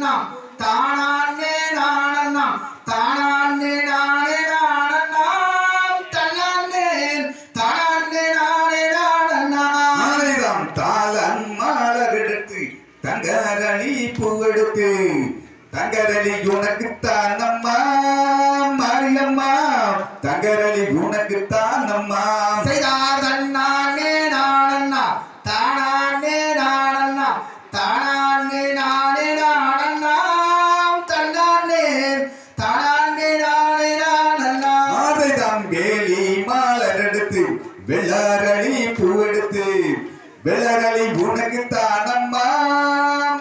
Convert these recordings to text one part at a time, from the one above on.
நானண்ணா தானானே நானண்ணா தானானே நானே நானண்ணா தன்னானே தானானே நானே நானண்ணா ஆயிரம் தாளன் மாலரெடுத்து தங்கரளி பூவெடுத்து. தங்கரளி உனக்குத்தான் அம்மா மாரியம்மா. தங்கரளி உனக்குத்தான் அம்மா. வெள்ளரளி பூவெடுத்து வெள்ளரளி உனக்குத்தான் அம்மா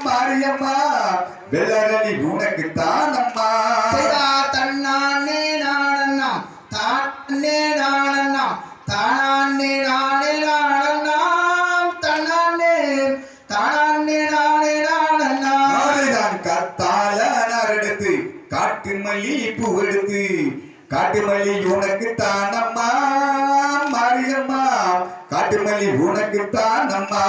மாரியம்மா. வெள்ளரளி உனக்குத்தான் அம்மா. செய்தார் தன்னானே நானண்ணா தானே நானண்ணா தானானே நானே நானண்ணா தன்னானே தானானே நானே நானண்ணா நாடுதான் கத்தால நரெடுத்து காட்டு மல்லி பூவெடுத்து காட்டு மல்லி உனக்கு தானம்மா மாரியம்மா. காட்டு மல்லி உனக்கு தானம்மா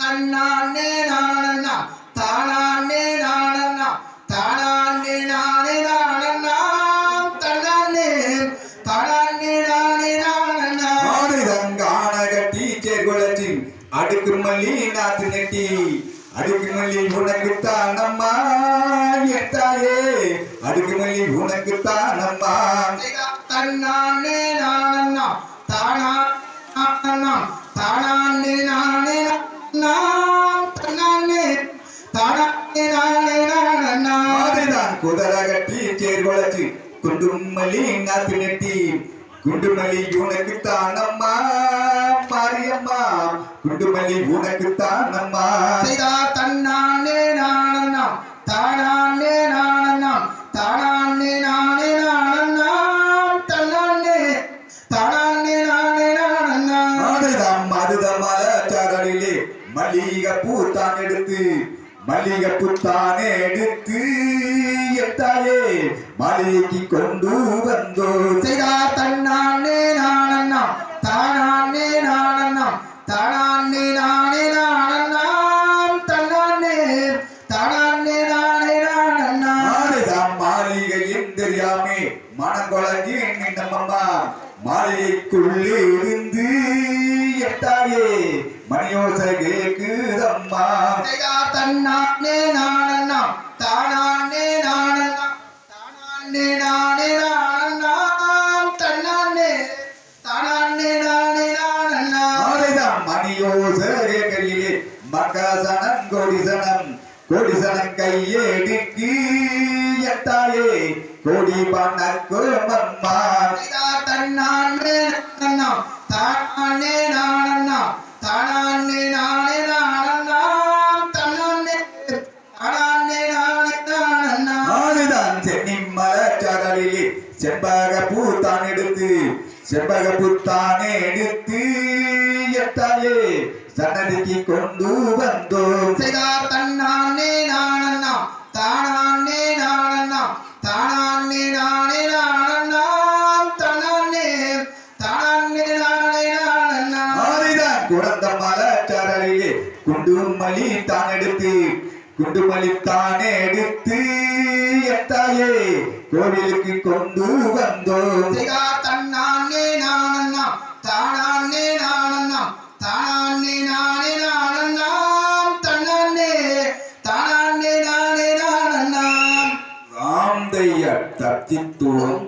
தன்னானே நானண்ணா தானானே நானண்ணா தானானே நானே நானண்ணா தன்னானே தானானே நானே நானண்ணா. நாடுதான் காணக டீச்சர் குளச்சி அடுக்கு மல்லி நாத்து நெட்டி அடுக்கு மல்லி உனக்கு தானம்மா எட்டாயே அடுக்கு மல்லி உனக்கு தானம்மா. தன்னானே நானண்ணா தானானண்ணா தானானே நானே நானண்ணா தன்னானே தானானே நானே நானண்ணா மாதிரிதான் குதிரை கட்டி சேர் வளர்ச்சி குண்டுமல்லி நாத்து நெட்டி. குண்டுமல்லி உனக்கு தானம்மா மாரியம்மா. குண்டுமல்லி உனக்கு தானம்மா. தன்னானே நானண்ணா தானானே நானண்ணா மருத மலச்சாரலிலே மல்லிகை பூத்தான் எடுத்து மல்லிகை பூத்தானே எடுத்து எட்டாயே மலைக்கு கொண்டு வந்தோ. செய்தா தன்னானே நானண்ணா தானானே நானண்ணா தானானே நானே நானண்ணாம் தன்னானே தானானே நானே நானண்ணா. மாலைதான் மாளிகையும் தெரியாமே மனங்கொழகி நின்னம்மா மாளிகைக்குள்ளே இருந்து எட்டாயே மணியோசை கேக்குதம்மா. தன்னானே நானண்ணா தானானே நானண்ணா தானானே நானே நானண்ணா தன்னானே தானானே நானே நானண்ணா மாலைதான் மணியோசை கையிலே மகாசனம் கொடிசனம் கொடிசனம் கையெடுக்கு எட்டாயே கோடி பண்ணக்கும் அம்மா. தன்னானே நானண்ணா தானானே நானண்ணா. தானானே நானே நானண்ணா. தானானே நானே நானண்ணா. ஆளுதான் சென்னி மலச்சாரலிலே செண்பக பூத்தான் எடுத்து செண்பக பூத்தானே எடுத்து எட்டாயே சன்னதிக்கு கொண்டு வந்தோம். செய்தா தன்னானே குண்டுமல்லி தான் எடுத்து குண்டுமல்லி தானே எடுத்து எட்டாயே கோவிலுக்கு கொண்டு வந்தோம் செய்தா தன்னானே நானண்ணா தானானே நானண்ணா தானானே நானே நானண்ணா தன்னானே தானானே நானே நானண்ணா. ராம் தைய தத்தித்துவம்